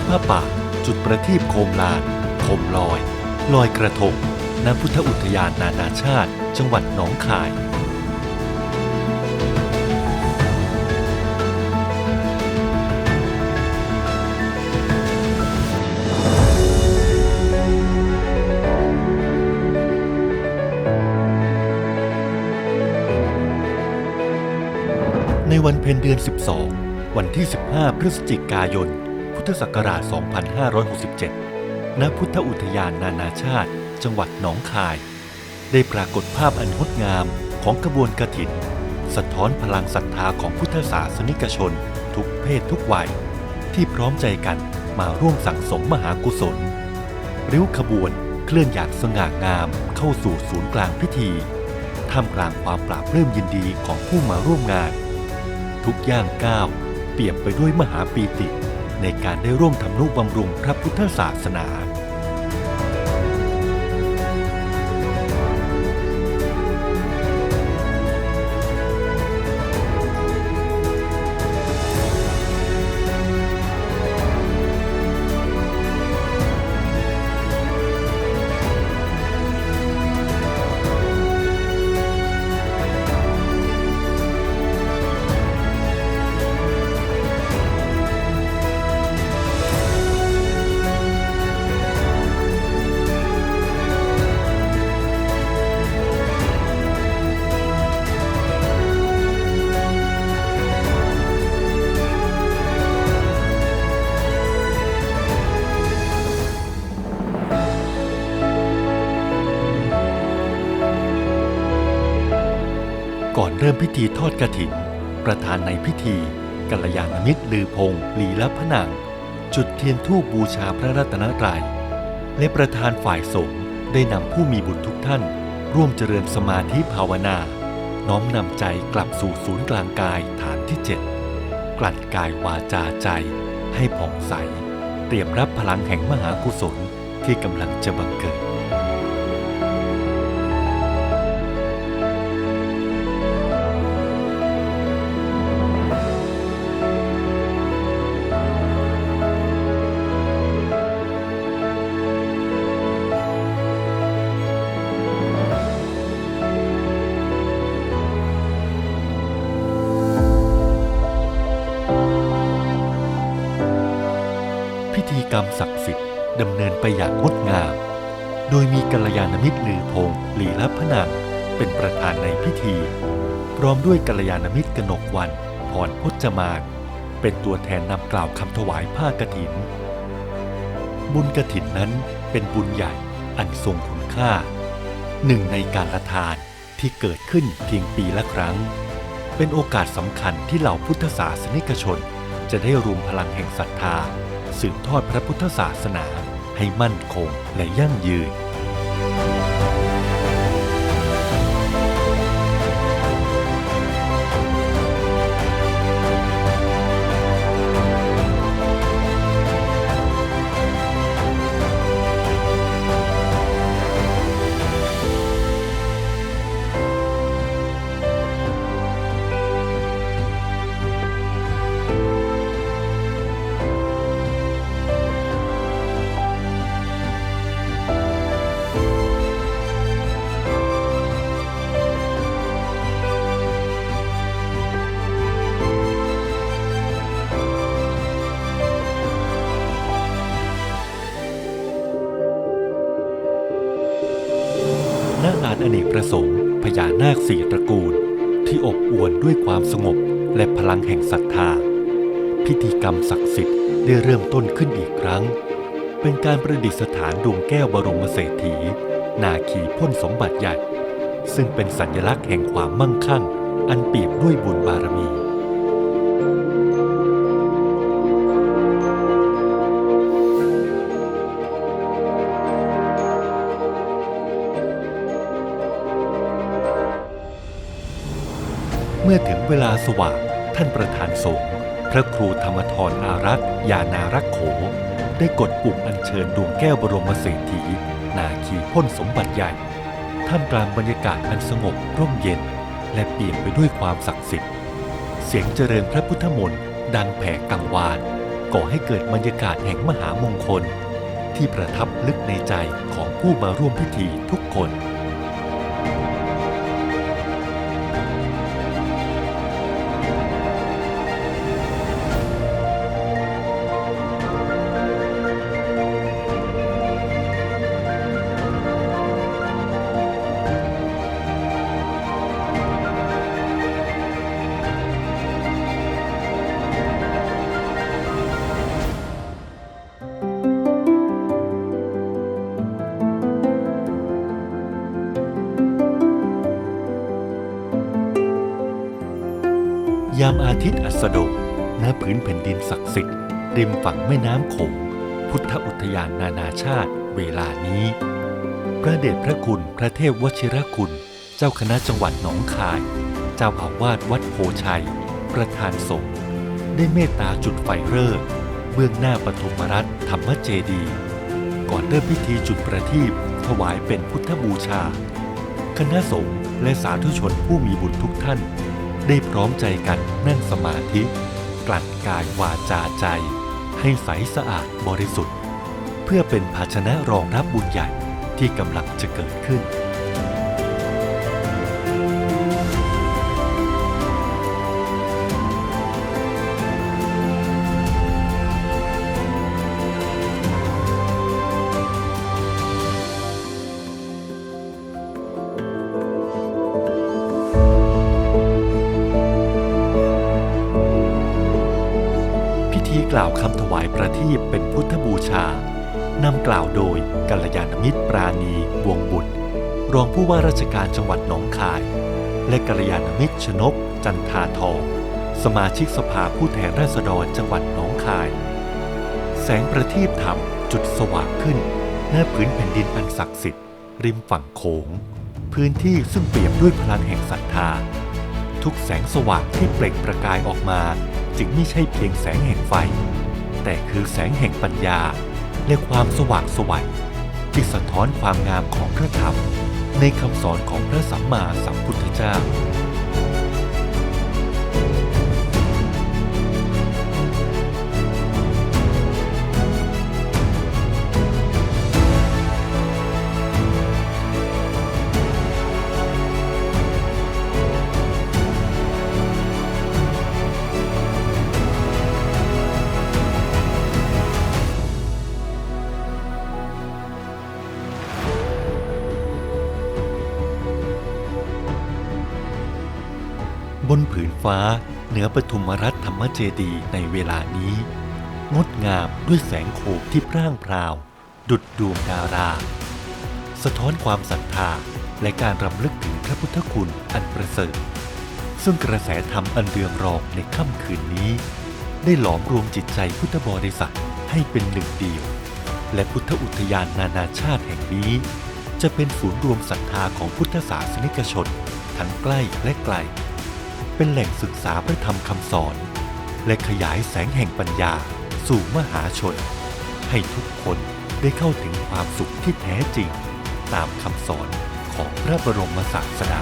ดผ้าป่า จุดประทีปโคมลานโคมลอย ลอยกระทงณพุทธอุทยานนานาชาติ จังหวัดหนองคาย ในวันเพ็ญเดือน 12 วันที่ 15 พฤศจิกายน พุทธศักราช 2567 ณ พุทธอุทยานนานาชาติ จังหวัดหนองคาย ได้ปรากฏภาพอันงดงามของกระบวนกระถิน สะท้อนพลังศรัทธาของพุทธศาสนิกชน ทุกเพศทุกวัย ที่พร้อมใจกันมาร่วมสั่งสมมหากุศล ริ้วขบวนเคลื่อนอย่างสง่างามเข้าสู่ศูนย์กลางพิธีท่ามกลางความปราบปลื้มยินดีของผู้มาร่วมงาน ทุกย่างก้าวเปี่ยมไปด้วยมหาปีติ ในการได้ร่วมทำนุบำรุงพระพุทธศาสนา ริ่มพิธีทอดกระถิน ประธานในพิธีกัลยาณมิตรลือพงศ์ลีละพนังจุดเทียนธูปบูชาพระรัตนตรัย และประธานฝ่ายสงฆ์ได้นำผู้มีบุญทุกท่าน ร่วมเจริญสมาธิภาวนา น้อมนำใจกลับสู่ศูนย์กลางกายฐานที่เจ็ดกลั่นกายวาจาใจ ให้ผ่องใส เตรียมรับพลังแห่งมหากุศลที่กำลังจะบังเกิด กรรมศักดิ์สิทธิ์ดำเนินไปอย่างงดงาม โดยมีกัลยาณมิตรลือพงศ์ลีละพนังเป็นประธานในพิธี พร้อมด้วยกัลยาณมิตรกนกวันพรพจมานเป็นตัวแทนนำกล่าวคำถวายผ้ากฐิน บุญกฐินนั้นเป็นบุญใหญ่อันทรงคุณค่า หนึ่งในการละทานที่เกิดขึ้นเพียงปีละครั้ง เป็นโอกาสสำคัญที่เหล่าพุทธศาสนิกชน จะได้รวมพลังแห่งศรัทธา สืบทอดพระพุทธศาสนาให้มั่นคงและยั่งยืน อเนกประสงค์พญานาคสี่ตระกูล ที่อบอวลด้วยความสงบและพลังแห่งศรัทธา พิธีกรรมศักดิ์สิทธิ์ได้เริ่มต้นขึ้นอีกครั้ง เป็นการประดิษฐานดวงแก้วบรมเศรษฐี นาคีพ่นสมบัติใหญ่ ซึ่งเป็นสัญลักษณ์แห่งความมั่งคั่ง อันเปี่ยมด้วยบุญบารมี มื่อถึงเวลาสว่างท่านประธานสงฆ์พระครูธรรมทรอารักษ์ยานารักโข ได้กดปุ่มอัญเชิญดวงแก้วบรมเศรษฐี นาคีพ่นสมบัติใหญ่ ท่ามกลางบรรยากาศอันสงบร่มเย็น และเปี่ยมไปด้วยความศักดิ์สิทธิ์ เสียงเจริญพระพุทธมนต์ดังแผ่กังวาน ก่อให้เกิดบรรยากาศแห่งมหามงคล ที่ประทับลึกในใจของผู้มาร่วมพิธีทุกคน ยามอาทิตย์อัสดงณพื้นแผ่นดินศักดิ์สิทธิ์ริมฝั่งแม่น้ำโขงพุทธอุทยานนานาชาติเวลานี้ พระเดชพระคุณพระเทพวชิรคุณ เจ้าคณะจังหวัดหนองคาย เจ้าอาวาสวัดโพชัย ประธานสงฆ์ได้เมตตาจุดไฟเริ่มเบื้องหน้าปฐมรัตน์ธรรมเจดี ก่อนเริ่มพิธีจุดประทีปถวายเป็นพุทธบูชา คณะสงฆ์และสาธุชนผู้มีบุญทุกท่าน ได้พร้อมใจกันนั่งสมาธิ กลั่นกายวาจาใจ ให้ใสสะอาดบริสุทธิ์ เพื่อเป็นภาชนะรองรับบุญใหญ่ที่กำลังจะเกิดขึ้น คำถวายประทีปเป็นพุทธบูชานำกล่าวโดยกัลยาณมิตรปราณีวงบุตร รองผู้ว่าราชการจังหวัดหนองคาย และกัลยาณมิตรชนก จันทาทอง สมาชิกสภาผู้แทนราษฎรจังหวัดหนองคาย แสงประทีปธรรมจุดสว่างขึ้นหน้าพื้นแผ่นดินอันศักดิ์สิทธิ์ ริมฝั่งโขง พื้นที่ซึ่งเปี่ยมด้วยพลังแห่งศรัทธา ทุกแสงสว่างที่เปล่งประกายออกมา จึงไม่ใช่เพียงแสงแห่งไฟ แต่คือแสงแห่งปัญญา และความสว่างสวัยที่สะท้อนความงามของพระธรรม ในคำสอนของพระสัมมาสัมพุทธเจ้า ฟ้า เหนือปฐุมรัตนธรรมเจดีในเวลานี้ งดงามด้วยแสงโคมที่พร่างพราว ดุดดวงดารา สะท้อนความศรัทธาและการรำลึกถึงพระพุทธคุณอันประเสริฐ ซึ่งกระแสธรรมอันเรืองรองในค่ำคืนนี้ ได้หลอมรวมจิตใจพุทธบริษัทให้เป็นหนึ่งเดียว และพุทธอุทยานนานาชาติแห่งนี้ จะเป็นศูนย์รวมศรัทธาของพุทธศาสนิกชน ทั้งใกล้และไกล เป็นแหล่งศึกษาพระธรรมคำสอน และขยายแสงแห่งปัญญาสู่มหาชน ให้ทุกคนได้เข้าถึงความสุขที่แท้จริง ตามคำสอนของพระบรมศาสดา